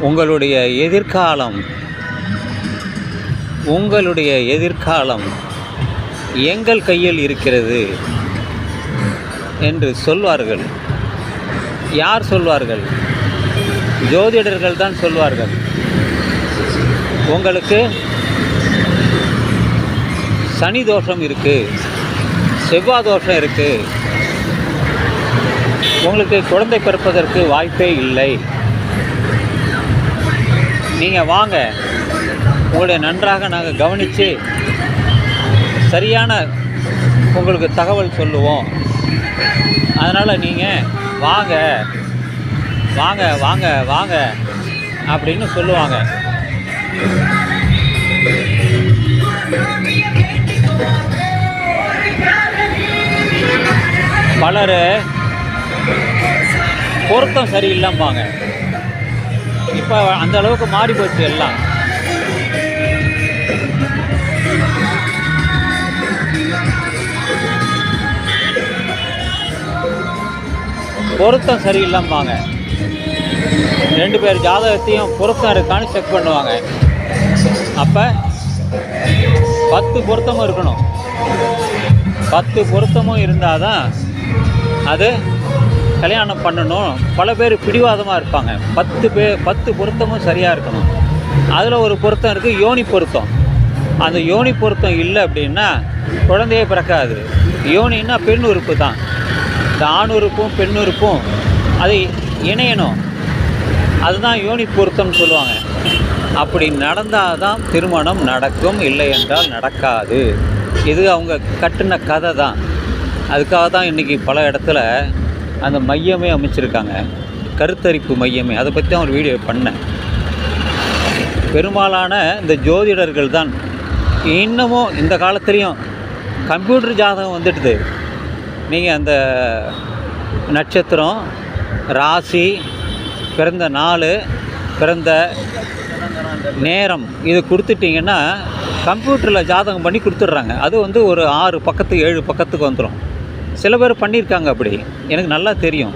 உங்களுடைய எதிர்காலம் உங்களுடைய எதிர்காலம் எங்கள் கையில் இருக்கிறது என்று சொல்வார்கள். யார் சொல்வார்கள்? ஜோதிடர்கள் தான் சொல்வார்கள். உங்களுக்கு சனி தோஷம் இருக்குது செவ்வாய் தோஷம் இருக்குது உங்களுக்கு குழந்தை பிறப்பதற்கு வாய்ப்பே இல்லை. நீங்கள் வாங்க. உங்களை நன்றாக நாங்கள் கவனித்து சரியான உங்களுக்கு தகவல் சொல்லுவோம். அதனால் நீங்கள் வாங்க. வாங்க வாங்க வாங்க அப்படின்னு சொல்லுவாங்க. பலர் பொருத்தம் சரியில்லைம்பாங்க இப்போ அந்த அளவுக்கு மாறி போச்சு எல்லாம். பொருத்தம் சரியில்லைம்பாங்க ரெண்டு பேர் ஜாதகத்தையும் பொருத்தம் இருக்கான்னு செக் பண்ணுவாங்க. அப்போ பத்து பொருத்தமும் இருக்கணும். பத்து பொருத்தமும் இருந்தால் தான் அது கல்யாணம் பண்ணணும். பல பேர் பிடிவாதமாக இருப்பாங்க. பத்து பேர் பத்து பொருத்தமும் சரியாக இருக்கணும். அதில் ஒரு பொருத்தம் இருக்குது யோனி பொருத்தம். அந்த யோனி பொருத்தம் இல்லை அப்படின்னா குழந்தையே பிறக்காது. யோனின்னா பெண் உறுப்பு தான். இந்த ஆண் உறுப்பும் பெண் உறுப்பும் அதை இணையணும். அதுதான் யோனி பொருத்தம்னு சொல்லுவாங்க. அப்படி நடந்தால் தான் திருமணம் நடக்கும் இல்லை என்றால் நடக்காது. இது அவங்க கட்டின கதை தான். அதுக்காக தான் இன்றைக்கி பல இடத்துல அந்த மையமே அமைச்சிருக்காங்க. கருத்தரிப்பு மையமே. அதை பற்றி தான் ஒரு வீடியோ பண்ணேன். பெரும்பாலான இந்த ஜோதிடர்கள் தான் இன்னமும் இந்த காலத்துலேயும் கம்ப்யூட்டர் ஜாதகம் வந்துடுது நீங்கள் அந்த நட்சத்திரம் ராசி பிறந்த நாள் பிறந்த நேரம் இது கொடுத்துட்டிங்கன்னா கம்ப்யூட்டரில் ஜாதகம் பண்ணி கொடுத்துட்றாங்க. அது வந்து ஒரு ஆறு பக்கத்துக்கு ஏழு பக்கத்துக்கு வந்துடும் சில பேர் பண்ணியிருக்காங்க அப்படி. எனக்கு நல்லா தெரியும்.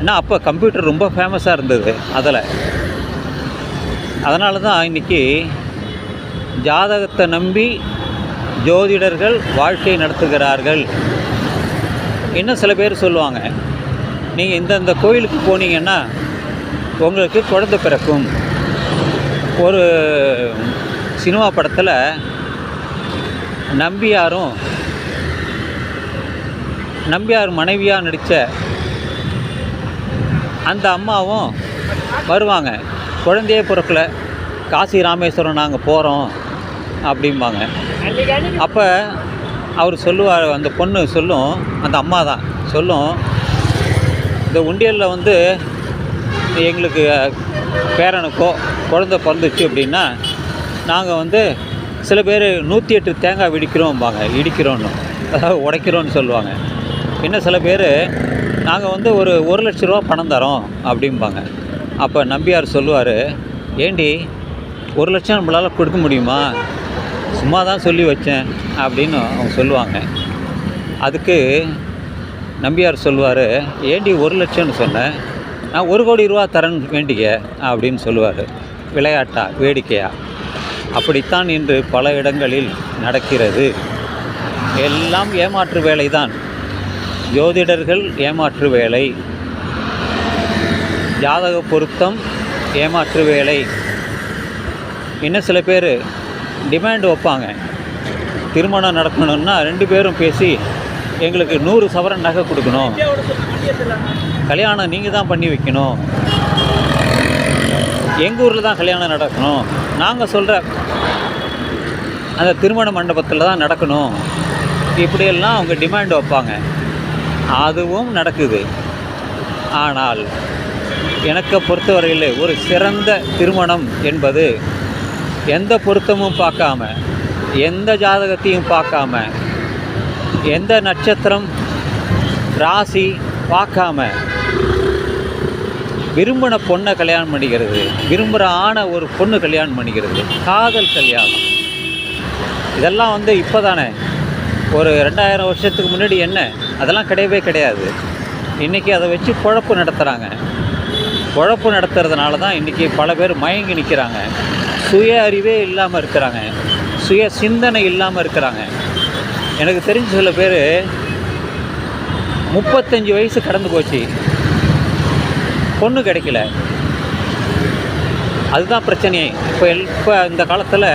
ஏன்னா அப்போ கம்ப்யூட்டர் ரொம்ப ஃபேமஸாக இருந்தது அதில். அதனால தான் இன்றைக்கி ஜாதகத்தை நம்பி ஜோதிடர்கள் வாழ்க்கை நடத்துகிறார்கள். இன்னும் சில பேர் சொல்லுவாங்க நீங்கள் இந்தந்த கோயிலுக்கு போனீங்கன்னா உங்களுக்கு குழந்தை பிறக்கும். ஒரு சினிமா படத்தில் நம்பியாரும் நம்பியார் மனைவியாக நடித்த அந்த அம்மாவும் வருவாங்க. குழந்தையே பிறக்கல. காசி ராமேஸ்வரம் நாங்கள் போகிறோம் அப்படிம்பாங்க. அப்போ அவர் சொல்லுவார் அந்த பொண்ணு சொல்லும் அந்த அம்மா தான் சொல்லும் இந்த உண்டியலில் வந்து எங்களுக்கு பேரனுக்கோ குழந்த பிறந்துச்சு அப்படின்னா நாங்கள் வந்து சில பேர் நூற்றி எட்டு தேங்காய் விடிக்கிறோம்பாங்க இடிக்கிறோன்னு அதாவது உடைக்கிறோன்னு சொல்லுவாங்க. இன்னும் சில பேர் நாங்கள் வந்து ஒரு ஒரு லட்ச ரூபா பணம் தரோம் அப்படிம்பாங்க. அப்போ நம்பியார் சொல்லுவார் ஏண்டி ஒரு லட்சம் நம்மளால் கொடுக்க முடியுமா? சும்மா தான் சொல்லி வச்சேன் அப்படின்னு அவங்க சொல்லுவாங்க. அதுக்கு நம்பியார் சொல்லுவார் ஏண்டி ஒரு லட்சம்னு சொன்னேன் நான் ஒரு கோடி ரூபா தரேன் வேண்டிக்க அப்படின்னு சொல்லுவார். விளையாட்டா வேடிக்கையா? அப்படித்தான் இன்று பல இடங்களில் நடக்கிறது. எல்லாம் ஏமாற்று வேலைதான். ஜோதிடர்கள் ஏமாற்று வேலை. ஜாதக பொருத்தம் ஏமாற்று வேலை. இன்னும் சில பேர் டிமாண்ட் வைப்பாங்க. திருமணம் நடக்கணும்னா ரெண்டு பேரும் பேசி எங்களுக்கு நூறு சவரன் நகை கொடுக்கணும். கல்யாணம் நீங்கள் தான் பண்ணி வைக்கணும். எங்கள் ஊரில் தான் கல்யாணம் நடக்கணும். நாங்கள் சொல்கிற அந்த திருமண மண்டபத்தில் தான் நடக்கணும். இப்படியெல்லாம் அவங்க டிமாண்ட் வைப்பாங்க. அதுவும் நடக்குது. ஆனால் எனக்கு பொறுத்தவரையில் ஒரு சிறந்த திருமணம் என்பது எந்த பொருத்தமும் பார்க்காம எந்த ஜாதகத்தையும் பார்க்காம எந்த நட்சத்திரம் ராசி பார்க்காம விரும்பின பொண்ணை கல்யாணம் பண்ணிக்கிறது விரும்புகிற ஆணை ஒரு பொண்ணு கல்யாணம் பண்ணிக்கிறது காதல் கல்யாணம். இதெல்லாம் வந்து இப்போ தானே ஒரு ரெண்டாயிரம் வருஷத்துக்கு முன்னாடி என்ன? அதெல்லாம் கிடையவே கிடையாது. இன்றைக்கி அதை வச்சு குழப்பு நடத்துகிறாங்க குழப்பு நடத்துறதுனால தான் இன்றைக்கி பல பேர் மயங்கி நிற்கிறாங்க சுய அறிவே இல்லாமல் இருக்கிறாங்க. சுய சிந்தனை இல்லாமல் இருக்கிறாங்க. எனக்கு தெரிஞ்ச சில பேர் முப்பத்தஞ்சு வயசு கடந்து போச்சு. பொண்ணு கிடைக்கல. அதுதான் பிரச்சனையே. இப்போ இப்போ இந்த காலத்தில்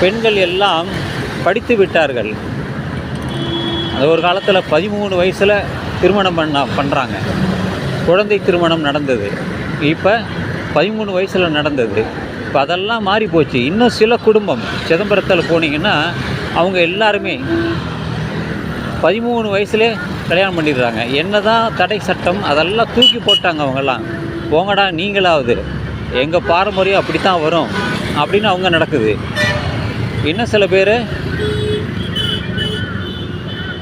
பெண்கள் எல்லாம் படித்து விட்டார்கள். அது ஒரு காலத்தில் பதிமூணு வயசில் திருமணம் பண்ண பண்ணுறாங்க குழந்தை திருமணம் நடந்தது. இப்போ பதிமூணு வயசில் நடந்தது. இப்போ அதெல்லாம் மாறி போச்சு. இன்னும் சில குடும்பம் சிதம்பரத்தில் போனீங்கன்னா அவங்க எல்லாருமே பதிமூணு வயசுலே கல்யாணம் பண்ணிடுறாங்க. என்ன தான் தடை சட்டம் அதெல்லாம் தூக்கி போட்டாங்க அவங்கெல்லாம். போங்கடா நீங்களாவது. எங்கள் பாரம்பரியம் அப்படி தான் வரும். அப்படின்னு அவங்க நடக்குது. இன்னும் சில பேர்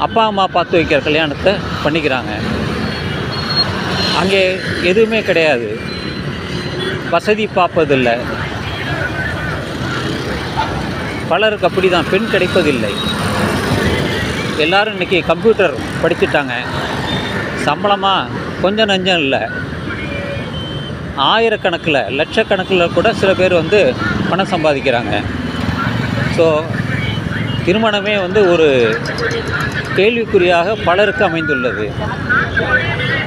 அப்பா அம்மா பார்த்து வைக்கிற கல்யாணத்தை பண்ணிக்கிறாங்க. அங்கே எதுவுமே கிடையாது. வசதி பார்ப்பதில்லை. பலருக்கு அப்படி தான் பெண் கிடைப்பதில்லை. எல்லோரும் இன்றைக்கி கம்ப்யூட்டர் படிச்சுட்டாங்க. சம்பளமாக கொஞ்சம் நஞ்சம் இல்லை. ஆயிரக்கணக்கில் லட்சக்கணக்கில் கூட சில பேர் வந்து பணம் சம்பாதிக்கிறாங்க. ஸோ திருமணமே வந்து ஒரு கேள்விக்குறியாக பலருக்கு அமைந்துள்ளது.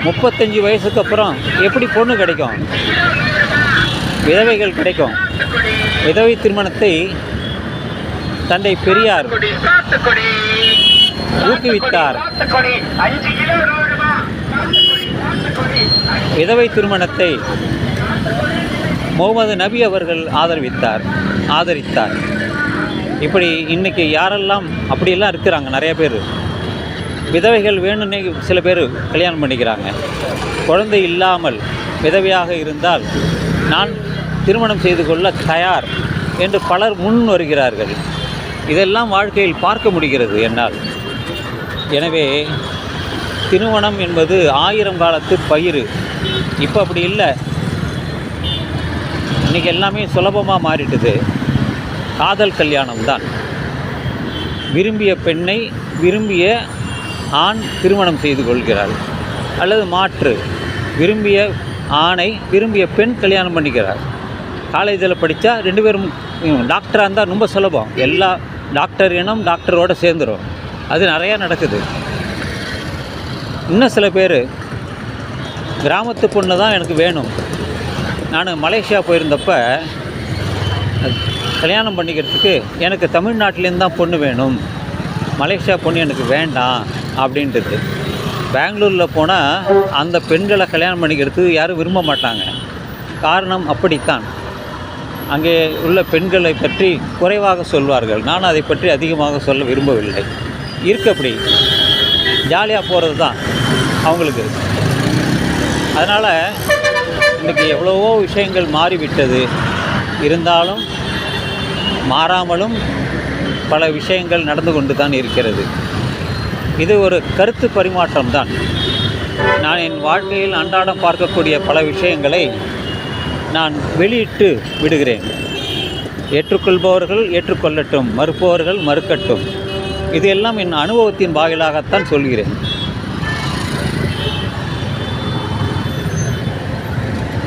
முப்பத்தஞ்சு வயசுக்கு அப்புறம் எப்படி பொண்ணு கிடைக்கும்? விதவைகள் கிடைக்கும். விதவை திருமணத்தை தந்தை பெரியார் ஊக்குவித்தார். விதவை திருமணத்தை முகமது நபி அவர்கள் ஆதரவித்தார் ஆதரித்தார். இப்படி இன்னைக்கு யாரெல்லாம் அப்படியெல்லாம் இருக்கிறாங்க நிறைய பேர். விதவைகள் வேணும்னே சில பேர் கல்யாணம் பண்ணிக்கிறாங்க. குழந்தை இல்லாமல் விதவையாக இருந்தால் நான் திருமணம் செய்து கொள்ள தயார் என்று பலர் முன் வருகிறார்கள். இதெல்லாம் வாழ்க்கையில் பார்க்க முடிகிறது என்னால். எனவே திருமணம் என்பது ஆயிரம் காலத்து பயிர் இப்போ அப்படி இல்லை. இன்றைக்கி எல்லாமே சுலபமாக மாறிட்டுது. காதல் கல்யாணம் தான் விரும்பிய பெண்ணை விரும்பிய ஆண் திருமணம் செய்து கொள்கிறார் அல்லது மாற்று. விரும்பிய ஆணை விரும்பிய பெண் கல்யாணம் பண்ணிக்கிறார் காலேஜில் படித்தா ரெண்டு பேரும் டாக்டராக இருந்தால் ரொம்ப சுலபம். எல்லா டாக்டர் இனம் டாக்டரோடு சேர்ந்துடும் அது நிறையா நடக்குது. இன்னும் சில பேர் கிராமத்து பொண்ணு தான் எனக்கு வேணும். நான் மலேசியா போயிருந்தப்ப கல்யாணம் பண்ணிக்கிறதுக்கு எனக்கு தமிழ்நாட்டிலேருந்து தான் பொண்ணு வேணும். மலேசியா பொண்ணு எனக்கு வேண்டாம். அப்படின்றது. பெங்களூரில் போனால் அந்த பெண்களை கல்யாணம் பண்ணிக்கிறதுக்கு யாரும் விரும்ப மாட்டாங்க. காரணம் அப்படித்தான். அங்கே உள்ள பெண்களை பற்றி குறைவாக சொல்வார்கள். நான் அதை பற்றி அதிகமாக சொல்ல விரும்பவில்லை. இருக்கு அப்படி. ஜாலியாக போகிறது தான் அவங்களுக்கு. அதனால் இன்றைக்கி எவ்வளவோ விஷயங்கள் மாறிவிட்டது. இருந்தாலும் மாறாமலும் பல விஷயங்கள் நடந்து கொண்டு தான் இருக்கிறது. இது ஒரு கருத்து பரிமாற்றம் தான் நான் என் வாழ்க்கையில் அன்றாடம் பார்க்கக்கூடிய பல விஷயங்களை நான் வெளியிட்டு விடுகிறேன். ஏற்றுக்கொள்பவர்கள் ஏற்றுக்கொள்ளட்டும் மறுப்பவர்கள் மறுக்கட்டும். இது எல்லாம் என் அனுபவத்தின் வாயிலாகத்தான் சொல்கிறேன்.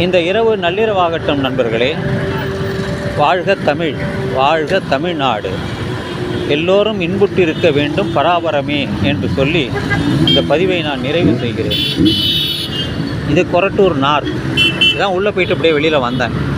இந்த இரவு நள்ளிரவாகட்டும் நண்பர்களே. வாழ்க தமிழ் வாழ்க தமிழ்நாடு. எல்லோரும் இன்புற்றிருக்க வேண்டும் பராபரமே என்று சொல்லி இந்த பதிவை நான் நிறைவு செய்கிறேன். இது கொரட்டூர் நார். இதான் உள்ளே போயிட்டு அப்படியே வெளியில் வந்தேன்.